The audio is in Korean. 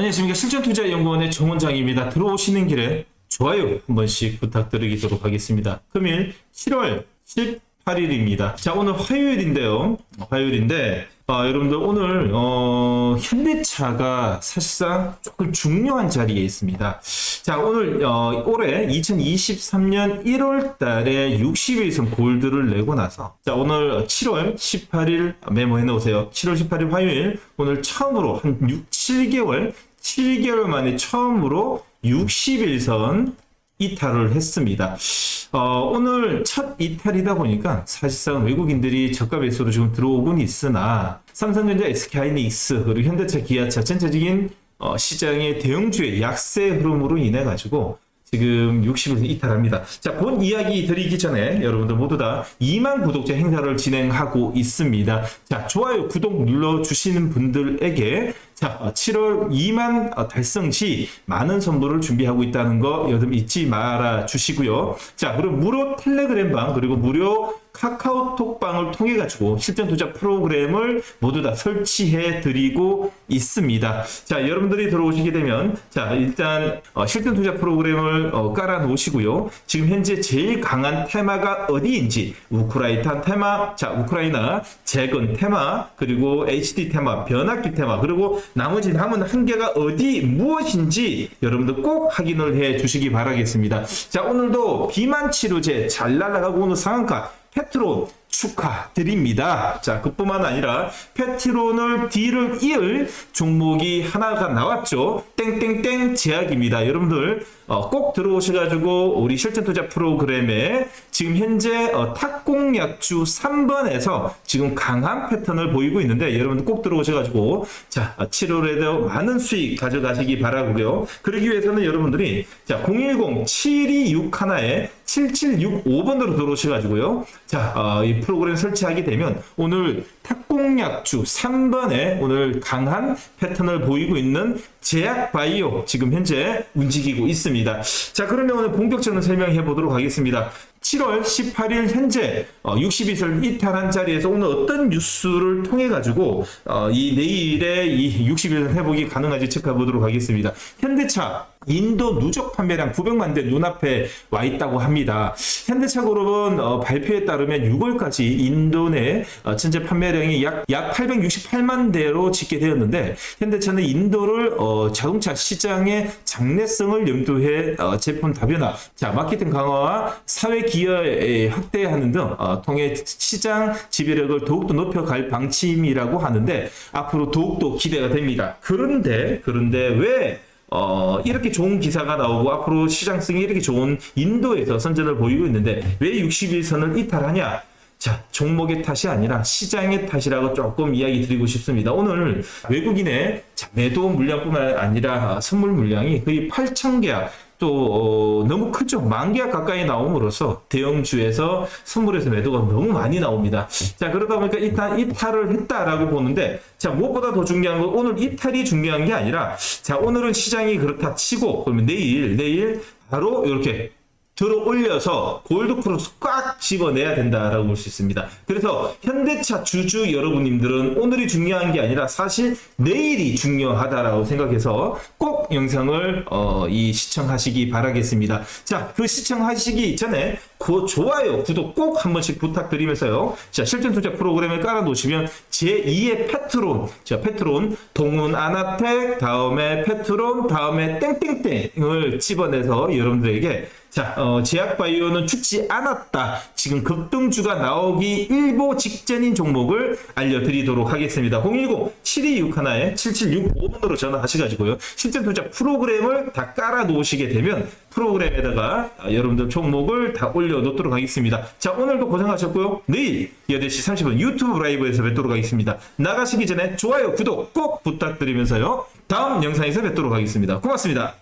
안녕하십니까 실전투자연구원의 정원장입니다. 들어오시는 길에 좋아요 한 번씩 부탁드리도록 하겠습니다. 금일 7월 18일입니다. 자 오늘 화요일인데요. 화요일인데 아, 여러분들 오늘 어, 현대차가 사실상 조금 중요한 자리에 있습니다. 자 오늘 어, 올해 2023년 1월 달에 60일선 골드를 내고 나서 자 오늘 7월 18일 메모해 놓으세요. 7월 18일 화요일 오늘 처음으로 한 6, 7개월 7개월 만에 처음으로 60일선 이탈을 했습니다. 어, 오늘 첫 이탈이다 보니까 사실상 외국인들이 저가 배수로 지금 들어오곤 있으나 삼성전자, SK하이닉스 그리고 현대차, 기아차 전체적인 어, 시장의 대형주의 약세 흐름으로 인해 가지고 지금 60일 이탈합니다. 자, 본 이야기 드리기 전에 여러분들 모두 다 2만 구독자 행사를 진행하고 있습니다. 자, 좋아요, 구독 눌러주시는 분들에게 자, 어, 7월 2만 어, 달성 시 많은 선물을 준비하고 있다는 거 여러분 잊지 말아 주시고요. 자, 그리고 무료 텔레그램방 그리고 무료 카카오톡방을 통해 가지고 실전 투자 프로그램을 모두 다 설치해 드리고 있습니다. 자, 여러분들이 들어오시게 되면 자, 일단 어, 실전 투자 프로그램을 어, 깔아 놓으시고요. 지금 현재 제일 강한 테마가 어디인지 우크라이나 테마, 자, 우크라이나 재건 테마, 그리고 HD 테마, 변압기 테마, 그리고 나머지 남은 한 개가 어디 무엇인지 여러분들 꼭 확인을 해 주시기 바라겠습니다. 자, 오늘도 비만 치료제 잘 날아가고 오늘 상한가 페트론 축하드립니다. 자, 그뿐만 아니라 페트론을 뒤를 이을 종목이 하나가 나왔죠. 땡땡땡 제약입니다. 여러분들 어, 꼭 들어오셔가지고 우리 실전 투자 프로그램에 지금 현재 어, 탁공약주 3번에서 지금 강한 패턴을 보이고 있는데 여러분들 꼭 들어오셔가지고 자 7월에도 많은 수익 가져가시기 바라고요. 그러기 위해서는 여러분들이 자 010 7261에 7765번으로 들어오셔가지고요. 자, 어, 이 프로그램 설치하게 되면 오늘 탁공약주 3번에 오늘 강한 패턴을 보이고 있는 제약 바이오 지금 현재 움직이고 있습니다. 자, 그러면 오늘 본격적으로 설명해 보도록 하겠습니다. 7월 18일 현재 어, 60일을 이탈한 자리에서 오늘 어떤 뉴스를 통해 가지고 어, 이 내일의 이 60일 회복이 가능한지 체크해 보도록 하겠습니다. 현대차 인도 누적 판매량 900만 대 눈앞에 와 있다고 합니다. 현대차 그룹은 어, 발표에 따르면 6월까지 인도 내 어, 전체 판매량이 약, 약 868만 대로 집계되었는데 현대차는 인도를 어, 자동차 시장의 장래성을 염두해 어, 제품 다변화, 자 마케팅 강화와 사회 기여에 확대하는 등 어, 통해 시장 지배력을 더욱더 높여갈 방침이라고 하는데 앞으로 더욱더 기대가 됩니다. 그런데 그런데 왜 어, 이렇게 좋은 기사가 나오고 앞으로 시장성이 이렇게 좋은 인도에서 선전을 보이고 있는데 왜 60일선을 이탈하냐? 자, 종목의 탓이 아니라 시장의 탓이라고 조금 이야기 드리고 싶습니다. 오늘 외국인의 자, 매도 물량뿐만 아니라 선물 물량이 거의 8천 계약 또 어, 너무 크죠. 만 계약 가까이 나옴으로써 대형주에서 선물에서 매도가 너무 많이 나옵니다. 자 그러다 보니까 이탈 이탈을 했다라고 보는데 자 무엇보다 더 중요한 건 오늘 이탈이 중요한 게 아니라 자 오늘은 시장이 그렇다 치고 그러면 내일 내일 바로 이렇게 들어 올려서 골드 크로스 꽉 집어내야 된다라고 볼 수 있습니다. 그래서 현대차 주주 여러분님들은 오늘이 중요한 게 아니라 사실 내일이 중요하다라고 생각해서 꼭 영상을 어, 이 시청하시기 바라겠습니다. 자, 그 시청하시기 전에 그 좋아요, 구독 꼭 한 번씩 부탁드리면서요. 자, 실전 투자 프로그램을 깔아 놓으시면 제2의 페트론, 자, 페트론, 동문 아나텍, 다음에 페트론, 다음에 땡땡땡을 집어내서 여러분들에게 자, 어, 제약바이오는 죽지 않았다. 지금 급등주가 나오기 일보 직전인 종목을 알려드리도록 하겠습니다. 010-7261에 7765번으로 전화하셔가지고요. 실전 투자 프로그램을 다 깔아 놓으시게 되면 프로그램에다가 아, 여러분들 종목을 다 올려놓도록 하겠습니다. 자, 오늘도 고생하셨고요. 내일 8시 30분 유튜브 라이브에서 뵙도록 하겠습니다. 나가시기 전에 좋아요, 구독 꼭 부탁드리면서요. 다음 영상에서 뵙도록 하겠습니다. 고맙습니다.